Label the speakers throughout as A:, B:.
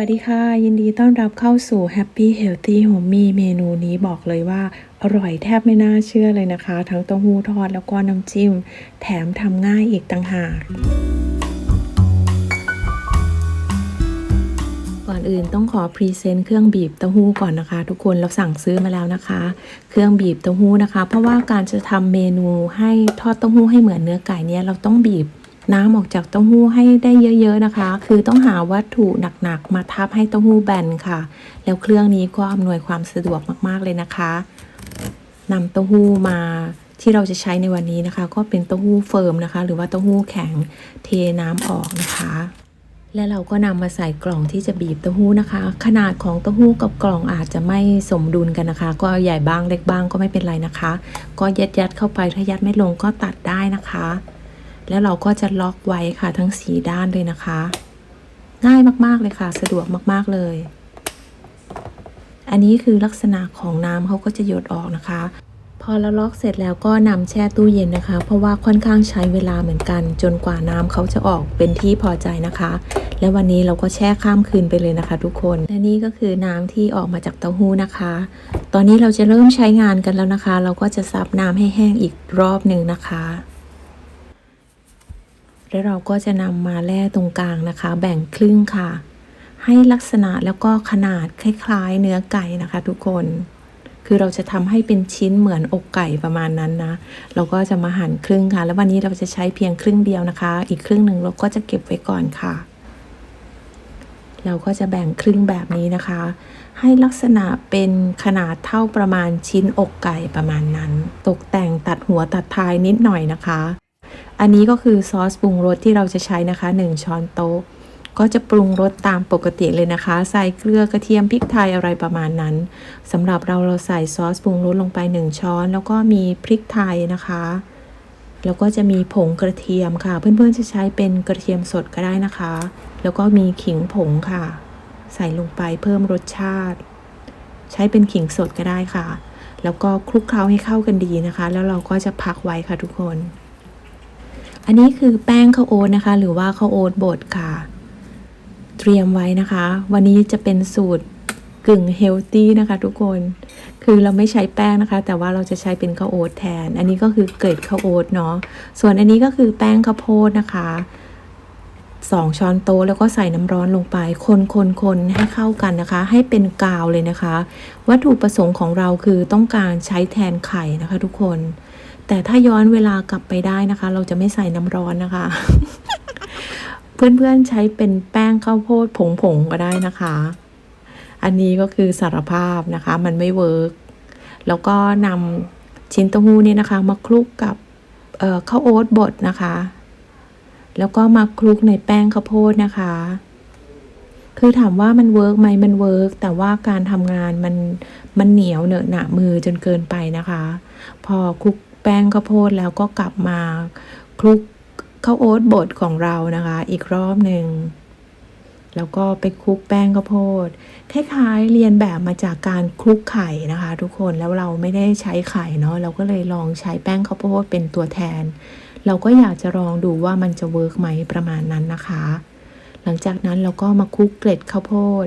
A: วัสดีค่ะ ยินดีต้อนรับเข้าสู่ Happy Healthy Homey เมนูนี้บอกเลยว่า อร่อยแทบไม่น่าเชื่อเลยนะคะ ทั้งเต้าหู้ทอดแล้วก็น้ำจิ้ม แถมทำง่ายอีกต่างหากก่อนอื่นต้องขอพรีเซนต์เครื่องบีบเต้าหู้ก่อนนะคะ ทุกคนเราสั่งซื้อมาแล้วนะคะ เครื่องบีบเต้าหู้นะคะ เพราะว่าการจะทำเมนูให้ทอดเต้าหู้ให้เหมือนเนื้อไก่เนี่ยเราต้องบีบ น้ำออกจากเต้าหู้ให้ได้เยอะๆนะคะ คือต้องหาวัตถุหนักๆ มาทับให้เต้าหู้แบนค่ะ แล้วเครื่องนี้ก็อำนวยความสะดวกมากๆเลยนะคะนำเต้าหู้มาที่เราจะใช้ในวันนี้นะคะ ก็เป็นเต้าหู้เฟิร์มนะคะ หรือว่าเต้าหู้แข็งเทน้ำออกนะคะและเราก็นำมาใส่กล่องที่จะบีบเต้าหู้นะคะ ขนาดของเต้าหู้กับกล่องอาจจะไม่สมดุลกันนะคะ ก็ใหญ่บ้างเล็กบ้างก็ไม่เป็นไรนะคะ ก็ยัดยัดๆเข้าไปถ้ายัดไม่ลงก็ตัดได้นะคะ แล้วเราก็จะล็อกไว้ค่ะทั้งสีด้านเลยนะคะ ง่ายมากๆเลยค่ะ สะดวกมากๆเลย อันนี้คือลักษณะของน้ำเขาก็จะหยดออกนะคะ พอเราล็อกเสร็จแล้วก็นำแช่ตู้เย็นนะคะ เพราะว่าค่อนข้างใช้เวลาเหมือนกัน จนกว่าน้ำเขาจะออกเป็นที่พอใจนะคะ และวันนี้เราก็แช่ข้ามคืนไปเลยนะคะ ทุกคนและนี่ก็คือน้ำที่ออกมาจากเต้าหู้นะคะ ตอนนี้เราจะเริ่มใช้งานกันแล้วนะคะ เราก็จะซับน้ำให้แห้งอีกรอบหนึ่งนะคะ แล้วเราก็จะนำมาแล่ตรงกลางนะคะ แบ่งครึ่งค่ะ ให้ลักษณะแล้วก็ขนาดคล้าย ๆ เนื้อไก่นะคะ ทุกคน คือเราจะทำให้เป็นชิ้นเหมือนอกไก่ประมาณนั้นนะ เราก็จะมาหั่นครึ่งค่ะ แล้ววันนี้เราจะใช้เพียงครึ่งเดียวนะคะ อีกครึ่งหนึ่งเราก็จะเก็บไว้ก่อนค่ะ เราก็จะแบ่งครึ่งแบบนี้นะคะ ให้ลักษณะเป็นขนาดเท่าประมาณชิ้นอกไก่ประมาณนั้น ตกแต่งตัดหัวตัดท้ายนิดหน่อยนะคะ อันนี้ก็คือซอสปรุงรสที่เราจะใช้นะคะ 1 ช้อนโต๊ะ ก็จะปรุงรสตามปกติเลยนะคะ ใส่เกลือกระเทียมพริกไทยอะไรประมาณนั้นสำหรับเราเราใส่ซอสปรุงรสลงไป 1 ช้อน แล้วก็มีพริกไทยนะคะแล้วก็จะมีผงกระเทียมค่ะ เพื่อนๆจะใช้เป็นกระเทียมสดก็ได้นะคะ แล้วก็มีขิงผงค่ะ ใส่ลงไปเพิ่มรสชาติ ใช้เป็นขิงสดก็ได้ค่ะ แล้วก็คลุกเคล้าให้เข้ากันดีนะคะ แล้วเราก็จะพักไว้ค่ะทุกคน อันนี้คือแป้งข้าวโอ๊ตนะคะ หรือว่าข้าวโอ๊ตบดค่ะ เตรียมไว้นะคะ วันนี้จะเป็นสูตรกึ่งเฮลตี้นะคะทุกคน คือเราไม่ใช้แป้งนะคะ แต่ว่าเราจะใช้เป็นข้าวโอ๊ตแทน อันนี้ก็คือเกล็ดข้าวโอ๊ตเนาะ ส่วนอันนี้ก็คือแป้งข้าวโพดนะคะสองช้อนโต๊ะแล้วก็ใส่น้ำร้อนลงไป คนคนคนให้เข้ากันนะคะ ให้เป็นกาวเลยนะคะ วัตถุประสงค์ของเราคือต้องการใช้แทนไข่นะคะทุกคน แต่ถ้าย้อนเวลากลับไปได้นะคะ เราจะไม่ใส่น้ำร้อนนะคะ เพื่อนๆใช้เป็นแป้งข้าวโพดผงๆก็ได้นะคะ อันนี้ก็คือสารภาพนะคะ มันไม่เวิร์กแล้วก็นำชิ้นเต้าหู้เนี่ยนะคะ มาคลุกกับข้าวโอ๊ตบดนะคะ แล้วก็มาคลุกในแป้งข้าวโพดนะคะ คือถามว่ามันเวิร์กไหมมันเวิร์กแต่ว่าการทำงานมันมันเหนียวเหนอะหนะมือจนเกินไปนะคะ พอคลุก แป้งข้าวโพดแล้วก็กลับมาคลุกข้าวโอ๊ตบดของเรานะคะ อีกรอบหนึ่งแล้วก็ไปคลุกแป้งข้าวโพดคล้ายๆเรียนแบบมาจากการคลุกไข่นะคะ ทุกคนแล้วเราไม่ได้ใช้ไข่เนาะเราก็เลยลองใช้แป้งข้าวโพดเป็นตัวแทน เราก็อยากจะลองดูว่ามันจะเวิร์กไหมประมาณนั้นนะคะ หลังจากนั้นเราก็มาคลุกเกล็ดข้าวโพด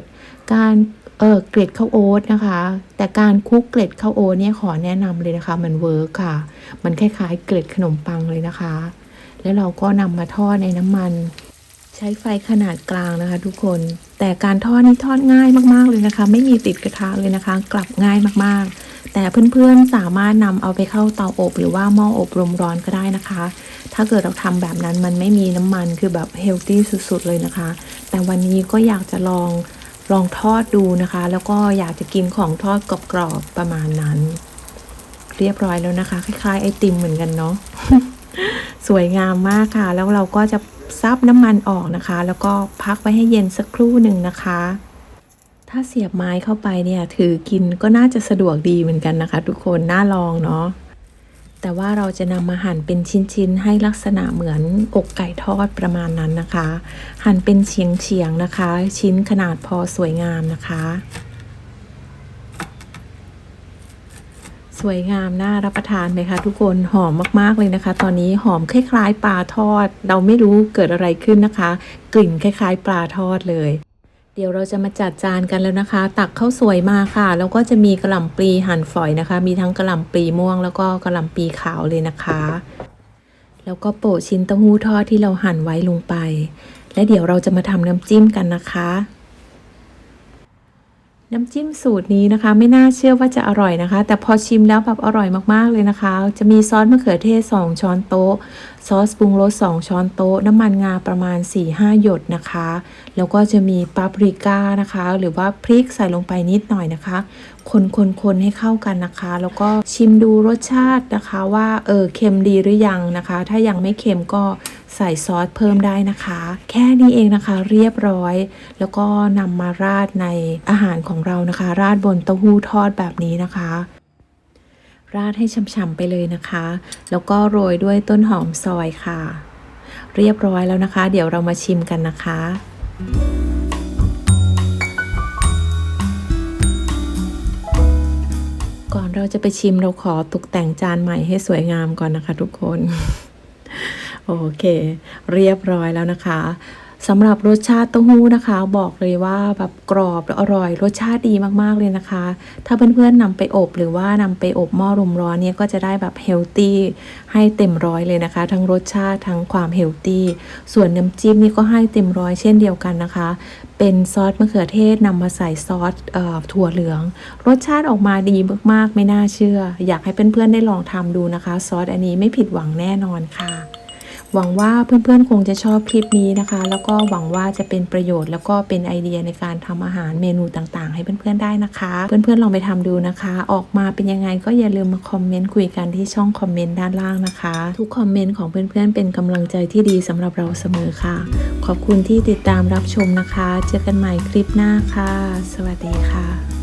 A: การ เออเกล็ดข้าวโอ๊ตนะคะ แต่การคลุกเกล็ดข้าวโอ๊ตเนี่ยขอแนะนำเลยนะคะ มันเวิร์กค่ะ มันคล้ายๆ เกล็ดขนมปังเลยนะคะ แล้วเราก็นำมาทอดในน้ำมัน ใช้ไฟขนาดกลางนะคะ ทุกคน แต่การทอดนี่ทอดง่ายมากๆเลยนะคะ ไม่มีติดกระทะเลยนะคะ กลับง่ายมากๆ แต่เพื่อนๆสามารถนำเอาไปเข้าเตาอบ หรือว่าหม้ออบลมร้อนก็ได้นะคะ ถ้าเกิดเราทำแบบนั้นมันไม่มีน้ำมันคือแบบเฮลตี้สุดๆเลยนะคะ แต่วันนี้ก็อยากจะลอง ลองทอดดูนะคะ แล้วก็อยากจะกินของทอดกรอบๆประมาณนั้น เรียบร้อยแล้วนะคะ คล้ายๆ ไอติมเหมือนกันเนาะสวยงามมากค่ะ แล้วเราก็จะซับน้ำมันออกนะคะ แล้วก็พักไว้ให้เย็นสักครู่หนึ่งนะคะ ถ้าเสียบไม้เข้าไปเนี่ย ถือกินก็น่าจะสะดวกดีเหมือนกันนะคะ ทุกคนน่าลองเนาะ แต่ว่าเราจะนำมาหั่นเป็นชิ้นๆ ให้ลักษณะเหมือนอกไก่ทอดประมาณนั้นนะคะ หั่นเป็นเฉียงๆนะคะ ชิ้นขนาดพอสวยงามนะคะ สวยงามน่ารับประทานไหมคะทุกคนหอมมากๆเลยนะคะ ตอนนี้หอมคล้ายๆปลาทอด เราไม่รู้เกิดอะไรขึ้นนะคะ กลิ่นคล้ายๆปลาทอดเลย เดี๋ยวเราจะมาจัดจานกันแล้วนะคะ ตักข้าวสวยมาค่ะ แล้วก็จะมีกระหล่ำปลีหั่นฝอยนะคะ มีทั้งกระหล่ำปลีม่วงแล้วก็กระหล่ำปลีขาวเลยนะคะ แล้วก็โปะชิ้นเต้าหู้ทอดที่เราหั่นไว้ลงไป และเดี๋ยวเราจะมาทำน้ำจิ้มกันนะคะ น้ำจิ้มสูตรนี้นะคะ ไม่น่าเชื่อว่าจะอร่อยนะคะ แต่พอชิมแล้วแบบอร่อยมากๆเลยนะคะ จะมีซอสมะเขือเทศ 2 ช้อนโต๊ะ ซอสปรุงรส 2 ช้อนโต๊ะ น้ำมันงาประมาณ 4-5 หยดนะคะ แล้วก็จะมีปาปริก้านะคะ หรือว่าพริกใส่ลงไปนิดหน่อยนะคะ คนๆๆให้เข้ากันนะคะ แล้วก็ชิมดูรสชาตินะคะว่าเออเค็มดีหรือยังนะคะ ถ้ายังไม่เค็มก็ ใส่ซอสเพิ่มได้นะคะ แค่นี้เองนะคะเรียบร้อย แล้วก็นำมาราดในอาหารของเรานะคะ ราดบนเต้าหู้ทอดแบบนี้นะคะ ราดให้ฉ่ำๆไปเลยนะคะ แล้วก็โรยด้วยต้นหอมซอยค่ะ เรียบร้อยแล้วนะคะ เดี๋ยวเรามาชิมกันนะคะก่อนเราจะไปชิมเราขอตกแต่งจานใหม่ให้สวยงามก่อนนะคะทุกคน โอเค เรียบร้อยแล้วนะคะสำหรับรสชาติเต้าหู้นะคะ บอกเลยว่าแบบกรอบและอร่อย รสชาติดีมากๆเลยนะคะ ถ้าเพื่อนๆนำไปอบหรือว่านำไปอบหม้อลมร้อนเนี่ยก็จะได้แบบเฮลตี้ให้เต็มร้อยเลยนะคะ ทั้งรสชาติทั้งความเฮลตี้ส่วนน้ำจิ้มนี่ก็ให้เต็มร้อยเช่นเดียวกันนะคะ เป็นซอสมะเขือเทศนำมาใส่ซอสออถั่วเหลือง รสชาติออกมาดีมากๆ ไม่น่าเชื่อ อยากให้เพื่อนๆได้ลองทำดูนะคะ ซอสอันนี้ไม่ผิดหวังแน่นอนค่ะ หวังว่าเพื่อนๆคงจะชอบคลิปนี้นะคะ แล้วก็หวังว่าจะเป็นประโยชน์ แล้วก็เป็นไอเดียในการทำอาหารเมนูต่างๆ ให้เพื่อนๆได้นะคะ เพื่อนๆลองไปทำดูนะคะ ออกมาเป็นยังไงก็อย่าลืมมาคอมเมนต์คุยกันที่ช่องคอมเมนต์ด้านล่างนะคะ ทุกคอมเมนต์ของเพื่อนๆเป็นกำลังใจที่ดีสำหรับเราเสมอค่ะ ขอบคุณที่ติดตามรับชมนะคะ เจอกันใหม่คลิปหน้าค่ะ สวัสดีค่ะ